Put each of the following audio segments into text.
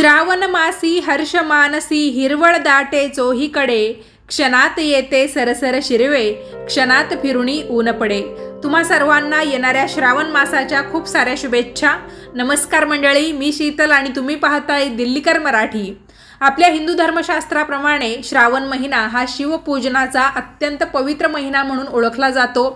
श्रावण मासी हर्ष मानसी हिरवळ दाटे चोहीकडे. क्षणात येते सरसर शिरवे क्षणात फिरुणी ऊन पडे. तुम्हा सर्वांना येणाऱ्या श्रावण मासाच्या खूप साऱ्या शुभेच्छा. नमस्कार मंडळी मी शीतल आणि तुम्ही पाहताय दिल्लीकर मराठी. आपल्या हिंदू धर्मशास्त्राप्रमाणे श्रावण महिना हा शिवपूजनाचा अत्यंत पवित्र महिना म्हणून ओळखला जातो.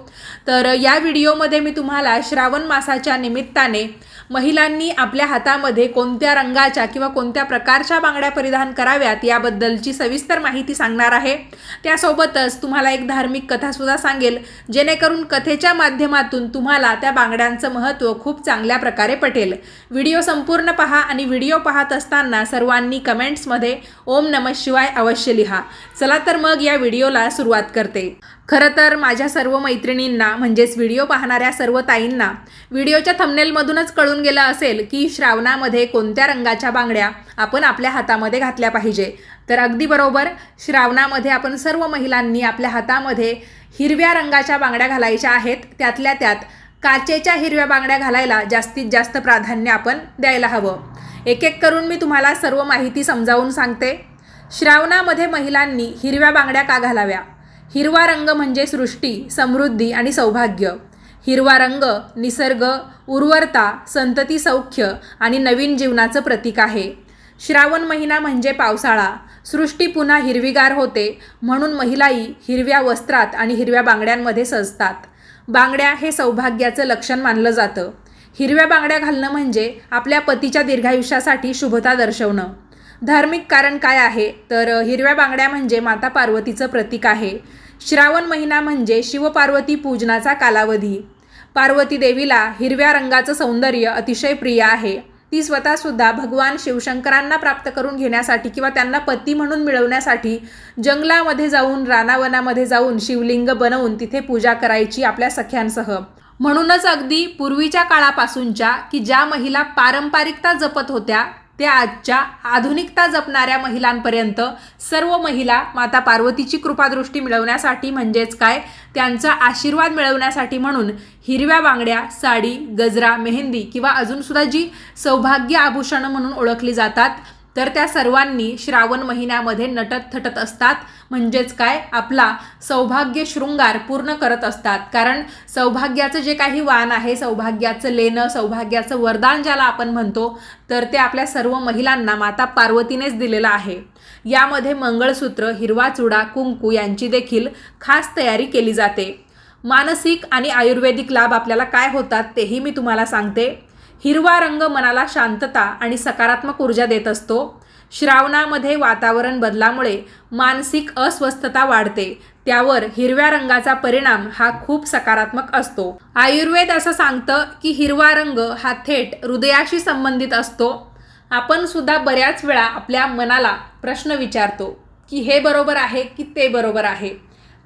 तर या व्हिडिओमध्ये मी तुम्हाला श्रावण मासाच्या निमित्ताने महिलांनी आपल्या हातामध्ये कोणत्या रंगाच्या किंवा कोणत्या प्रकारच्या बांगड्या परिधान कराव्यात याबद्दलची सविस्तर माहिती सांगणार आहे. त्यासोबतच तुम्हाला एक धार्मिक कथासुद्धा सांगेल जेणेकरून कथेच्या माध्यमातून तुम्हाला त्या बांगड्यांचं महत्त्व खूप चांगल्या प्रकारे पटेल. व्हिडिओ संपूर्ण पहा आणि व्हिडिओ पाहत असताना सर्वांनी कमेंट्समध्ये ओम नम शिवाय अवश्य लिहा. चला तर मग या व्हिडिओला सुरुवात करते. खरं तर माझ्या सर्व मैत्रिणींना म्हणजेच व्हिडिओ पाहणाऱ्या सर्व ताईंना व्हिडिओच्या थंबनेलमधूनच कळून गेलं असेल की श्रावणामध्ये कोणत्या रंगाच्या बांगड्या आपण आपल्या हातामध्ये घातल्या पाहिजे. तर अगदी बरोबर श्रावणामध्ये आपण सर्व महिलांनी आपल्या हातामध्ये हिरव्या रंगाच्या बांगड्या घालायच्या आहेत. त्यातल्या त्यात काचेच्या हिरव्या बांगड्या घालायला जास्तीत जास्त प्राधान्य आपण द्यायला हवं. एक एक करून मी तुम्हाला सर्व माहिती समजावून सांगते. श्रावणामध्ये महिलांनी हिरव्या बांगड्या का घालाव्या? हिरवा रंग म्हणजे सृष्टी समृद्धी आणि सौभाग्य. हिरवा रंग निसर्ग उर्वरता संतती सौख्य आणि नवीन जीवनाचं प्रतीक आहे. श्रावण महिना म्हणजे पावसाळा. सृष्टी पुन्हा हिरवीगार होते म्हणून महिलाही हिरव्या वस्त्रात आणि हिरव्या बांगड्यांमध्ये सजतात. बांगड्या हे सौभाग्याचं लक्षण मानलं जातं. हिरव्या बांगड्या घालणं म्हणजे आपल्या पतीच्या दीर्घायुष्यासाठी शुभता दर्शवणं. धार्मिक कारण काय आहे? तर हिरव्या बांगड्या म्हणजे माता पार्वतीचं प्रतीक आहे. श्रावण महिना म्हणजे शिवपार्वती पूजनाचा कालावधी. पार्वती देवीला हिरव्या रंगाचं सौंदर्य अतिशय प्रिय आहे. ती स्वतःसुद्धा भगवान शिवशंकरांना प्राप्त करून घेण्यासाठी किंवा त्यांना पती म्हणून मिळवण्यासाठी जंगलामध्ये जाऊन रानावनामध्ये जाऊन शिवलिंग बनवून तिथे पूजा करायची आपल्या सख्यांसह. म्हणूनच अगदी पूर्वीच्या काळापासूनच्या की ज्या महिला पारंपरिकता जपत होत्या त्या आजच्या आधुनिकता जपणाऱ्या महिलांपर्यंत सर्व महिला माता पार्वतीची कृपादृष्टी मिळवण्यासाठी म्हणजेच काय? त्यांचा आशीर्वाद मिळवण्यासाठी म्हणून हिरव्या बांगड्या साडी गजरा मेहंदी किंवा अजूनसुद्धा जी सौभाग्य आभूषणं म्हणून ओळखली जातात तर त्या सर्वांनी श्रावण महिन्यामध्ये नटत थटत असतात. म्हणजेच काय? आपला सौभाग्य शृंगार पूर्ण करत असतात. कारण सौभाग्याचं जे काही वाण आहे सौभाग्याचं लेणं सौभाग्याचं वरदान ज्याला आपण म्हणतो तर ते आपल्या सर्व महिलांना माता पार्वतीनेच दिलेलं आहे. यामध्ये मंगळसूत्र हिरवा चुडा कुंकू यांची देखील खास तयारी केली जाते. मानसिक आणि आयुर्वेदिक लाभ आपल्याला काय होतात तेही मी तुम्हाला सांगते. हिरवा रंग मनाला शांतता आणि सकारात्मक ऊर्जा देत असतो. श्रावणामध्ये वातावरण बदलामुळे मानसिक अस्वस्थता वाढते. त्यावर हिरव्या रंगाचा परिणाम हा खूप सकारात्मक असतो. आयुर्वेद असं सांगतं की हिरवा रंग हा थेट हृदयाशी संबंधित असतो. आपण सुद्धा बऱ्याच वेळा आपल्या मनाला प्रश्न विचारतो की हे बरोबर आहे की ते बरोबर आहे.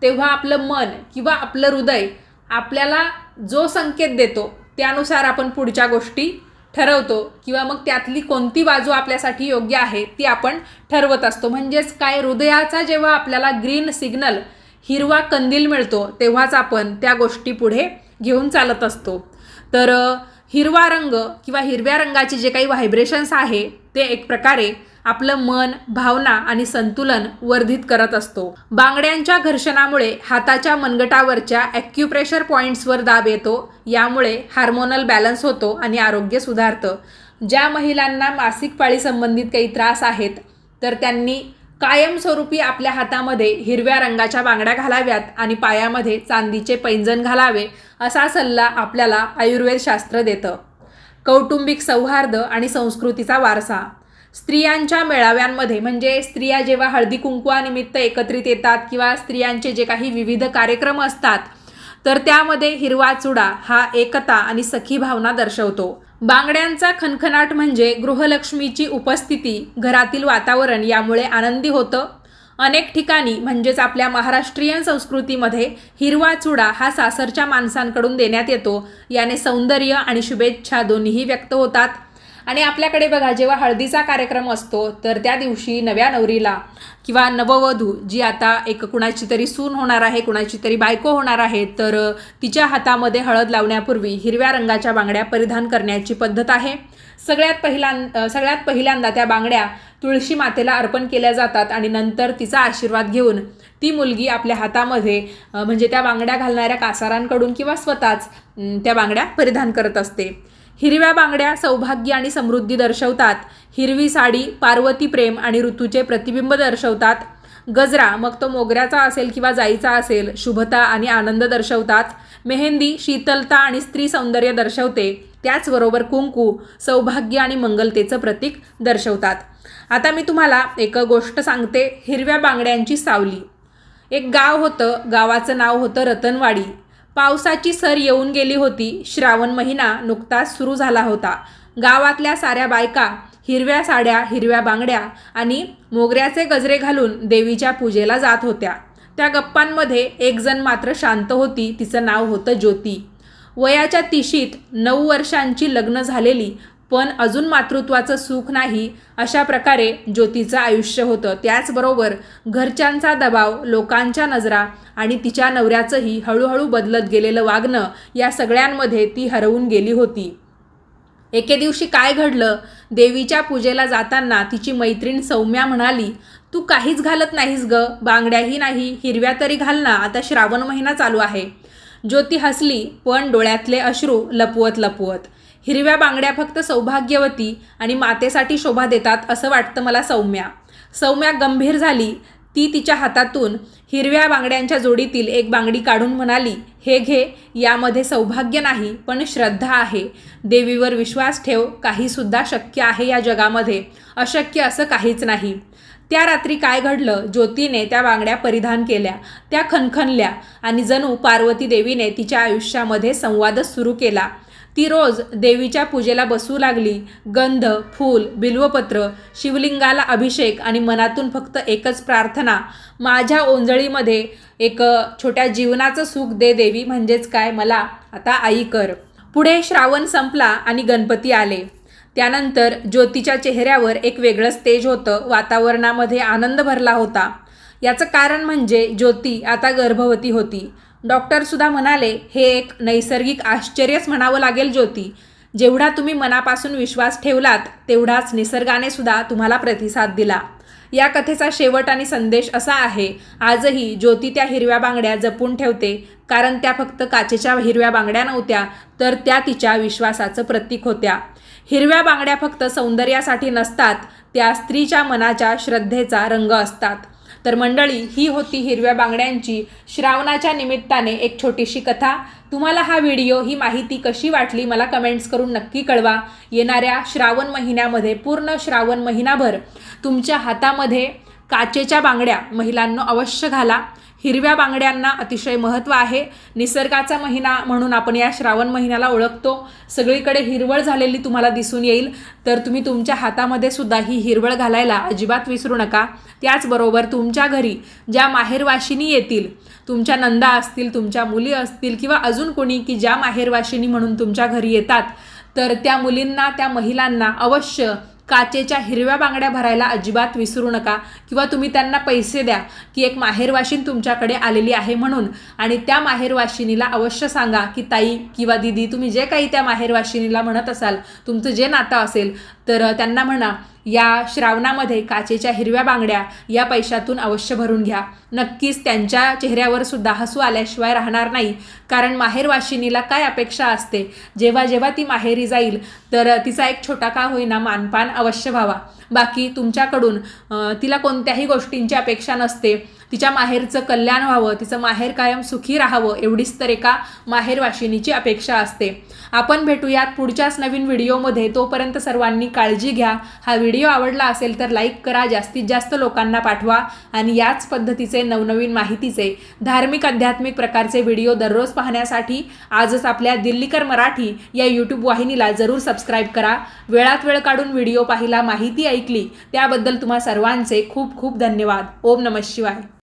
तेव्हा आपलं मन किंवा आपलं हृदय आपल्याला जो संकेत देतो त्यानुसार आपण पुढच्या गोष्टी ठरवतो किंवा मग त्यातली कोणती बाजू आपल्यासाठी योग्य आहे ती आपण ठरवत असतो. म्हणजेच काय हृदयाचा जेव्हा आपल्याला ग्रीन सिग्नल हिरवा कंदील मिळतो तेव्हाच आपण त्या गोष्टी पुढे घेऊन चालत असतो. तर हिरवा रंग किंवा हिरव्या रंगाचे जे काही व्हायब्रेशन्स आहे ते एक प्रकारे आपलं मन भावना आणि संतुलन वर्धित करत असतो. बांगड्यांच्या घर्षणामुळे हाताच्या मनगटावरच्या ॲक्युप्रेशर पॉईंट्सवर दाब येतो. यामुळे हार्मोनल बॅलन्स होतो आणि आरोग्य सुधारतं. ज्या महिलांना मासिक पाळी संबंधित काही त्रास आहेत तर त्यांनी कायमस्वरूपी आपल्या हातामध्ये हिरव्या रंगाच्या बांगड्या घालाव्यात आणि पायामध्ये चांदीचे पैंजण घालावे असा सल्ला आपल्याला आयुर्वेदशास्त्र देतं. कौटुंबिक सौहार्द आणि संस्कृतीचा वारसा. स्त्रियांच्या मेळाव्यांमध्ये म्हणजे स्त्रिया जेव्हा हळदी कुंकवानिमित्त एकत्रित येतात किंवा स्त्रियांचे जे काही विविध कार्यक्रम असतात तर त्यामध्ये हिरवा चुडा हा एकता आणि सखी भावना दर्शवतो. बांगड्यांचा खनखनाट म्हणजे गृहलक्ष्मीची उपस्थिती घरातील वातावरण यामुळे आनंदी होतं. अनेक ठिकाणी म्हणजेच आपल्या महाराष्ट्रीयन संस्कृतीमध्ये हिरवा चुडा हा सासरच्या माणसांकडून देण्यात येतो. याने सौंदर्य आणि शुभेच्छा दोन्हीही व्यक्त होतात. आणि आपल्याकडे बघा जेव्हा हळदीचा कार्यक्रम असतो तर त्या दिवशी नव्या नवरीला किंवा नववधू जी आता एक कुणाची तरी सून होणार आहे कुणाची तरी बायको होणार आहे तर तिच्या हातामध्ये हळद लावण्यापूर्वी हिरव्या रंगाच्या बांगड्या परिधान करण्याची पद्धत आहे. सगळ्यात पहिल्यांदा सगळ्यात पहिल्यांदा त्या बांगड्या तुळशी मातेला अर्पण केल्या जातात आणि नंतर तिचा आशीर्वाद घेऊन ती मुलगी आपल्या हातामध्ये म्हणजे त्या बांगड्या घालणाऱ्या कासारांकडून किंवा स्वतःच त्या बांगड्या परिधान करत असते. हिरव्या बांगड्या सौभाग्य आणि समृद्धी दर्शवतात. हिरवी साडी पार्वती प्रेम आणि ऋतूचे प्रतिबिंब दर्शवतात. गजरा मग तो मोगऱ्याचा असेल किंवा जाईचा असेल शुभता आणि आनंद दर्शवतात. मेहंदी शीतलता आणि स्त्री सौंदर्य दर्शवते. त्याचबरोबर कुंकू सौभाग्य आणि मंगलतेचं प्रतीक दर्शवतात. आता मी तुम्हाला एक गोष्ट सांगते हिरव्या बांगड्यांची सावली. एक गाव होतं गावाचं नाव होतं रतनवाडी. पावसाची सर येऊन गेली होती. श्रावण महिना नुकताच सुरू झाला होता. गावातल्या साऱ्या बायका हिरव्या साड्या हिरव्या बांगड्या आणि मोगऱ्याचे गजरे घालून देवीच्या पूजेला जात होत्या. त्या गप्पांमध्ये एकजण मात्र शांत होती. तिचं नाव होतं ज्योती. वयाच्या तिशीत नऊ वर्षांची लग्न झालेली पण अजून मातृत्वाचं सुख नाही अशा प्रकारे ज्योतीचं आयुष्य होतं. त्याचबरोबर घरच्यांचा दबाव लोकांच्या नजरा आणि तिच्या नवऱ्याचंही हळूहळू बदलत गेलेलं वागणं या सगळ्यांमध्ये ती हरवून गेली होती. एके दिवशी काय घडलं? देवीच्या पूजेला जाताना तिची मैत्रीण सौम्या म्हणाली तू काहीच घालत नाहीस ग. बांगड्याही नाही हिरव्या तरी घाल ना. आता श्रावण महिना चालू आहे. ज्योती हसली पण डोळ्यातले अश्रू लपवत लपवत हिरव्या बांगड्या फक्त सौभाग्यवती आणि मातेसाठी शोभा देतात असं वाटतं मला सौम्या. सौम्या गंभीर झाली. ती तिच्या हातातून हिरव्या बांगड्यांच्या जोडीतील एक बांगडी काढून म्हणाली हे घे यामध्ये सौभाग्य नाही पण श्रद्धा आहे. देवीवर विश्वास ठेव काहीसुद्धा शक्य आहे या जगामध्ये. अशक्य असं काहीच नाही. त्या रात्री काय घडलं? ज्योतीने त्या बांगड्या परिधान केल्या. त्या खनखनल्या आणि जणू पार्वती देवीने तिच्या आयुष्यामध्ये संवादच सुरू केला. ती रोज देवीच्या पूजेला बसू लागली. गंध फूल बिल्वपत्र शिवलिंगाला अभिषेक आणि मनातून फक्त एकच प्रार्थना माझ्या ओंजळीमध्ये एक छोट्या जीवनाचं सुख दे देवी म्हणजेच काय? मला आता आई कर. पुढे श्रावण संपला आणि गणपती आले. त्यानंतर ज्योतीच्या चेहऱ्यावर एक वेगळंच तेज होतं. वातावरणामध्ये आनंद भरला होता. याचं कारण म्हणजे ज्योती आता गर्भवती होती. डॉक्टरसुद्धा म्हणाले हे एक नैसर्गिक आश्चर्यच म्हणावं लागेल ज्योती. जेवढा तुम्ही मनापासून विश्वास ठेवलात तेवढाच निसर्गाने सुद्धा तुम्हाला प्रतिसाद दिला. या कथेचा शेवट आणि संदेश असा आहे आजही ज्योती त्या हिरव्या बांगड्या जपून ठेवते. कारण त्या फक्त काचेच्या हिरव्या बांगड्या नव्हत्या तर त्या तिच्या विश्वासाचं प्रतीक होत्या. हिरव्या बांगड्या फक्त सौंदर्यासाठी नसतात त्या स्त्रीच्या मनाच्या श्रद्धेचा रंग असतात. तर मंडळी ही होती हिरव्या बांगड्यांची श्रावणाच्या निमित्ताने एक छोटीशी कथा. तुम्हाला हा व्हिडिओ ही माहिती कशी वाटली मला कमेंट्स करून नक्की कळवा. येणाऱ्या श्रावण महिन्यामध्ये पूर्ण श्रावण महिनाभर तुमच्या हातामध्ये काचेच्या बांगड्या महिलांना अवश्य घाला. हिरव्या बांगड्यांना अतिशय महत्त्व आहे. निसर्गाचा महिना म्हणून आपण या श्रावण महिन्याला ओळखतो. सगळीकडे हिरवळ झालेली तुम्हाला दिसून येईल. तर तुम्ही तुमच्या हातामध्ये सुद्धा ही हिरवळ घालायला अजिबात विसरू नका. त्याचबरोबर तुमच्या घरी ज्या माहेरवाशिनी येतील तुमच्या नंदा असतील तुमच्या मुली असतील किंवा अजून कोणी की ज्या माहेरवाशिनी म्हणून तुमच्या घरी येतात तर त्या मुलींना त्या महिलांना अवश्य काचेच्या हिरव्या बांगड्या भरायला अजिबात विसरू नका किंवा तुम्ही त्यांना पैसे द्या की एक माहेरवाशीन तुमच्याकडे आलेली आहे म्हणून. आणि त्या माहेरवाशिनीला अवश्य सांगा की ताई किंवा दिदी तुम्ही जे काही त्या माहेरवाशिनीला म्हणत असाल तुमचं जे नातं असेल तर त्यांना म्हणा या श्रावणामध्ये काचेच्या हिरव्या बांगड्या या पैशातून अवश्य भरून घ्या. नक्कीच त्यांच्या चेहऱ्यावर सुद्धा हसू आल्याशिवाय राहणार नाही. कारण माहेरवाशिनीला काय अपेक्षा असते? जेव्हा जेव्हा ती माहेरी जाईल तर तिचा एक छोटा का होईना मानपान अवश्य व्हावा. बाकी तुमच्याकडून तिला कोणत्याही गोष्टींची अपेक्षा नसते. तिच्या माहेरचं कल्याण व्हावं तिचं माहेर कायम सुखी राहावं एवढीच तर एका माहेरवाशिनीची अपेक्षा असते. आपण भेटूयात पुढच्याच नवीन व्हिडिओमध्ये. तोपर्यंत सर्वांनी काळजी घ्या. हा व्हिडिओ आवडला असेल तर लाईक करा जास्तीत जास्त लोकांना पाठवा आणि याच पद्धतीचे नवनवीन माहितीचे धार्मिक आध्यात्मिक प्रकारचे व्हिडिओ दररोज पाहण्यासाठी आजच आपल्या दिल्लीकर मराठी या यूट्यूब वाहिनीला जरूर सबस्क्राईब करा. वेळात वेळ काढून व्हिडिओ पाहिला माहिती ऐकली त्याबद्दल तुम्हा सर्वांचे खूप खूप धन्यवाद. ओम नमः शिवाय.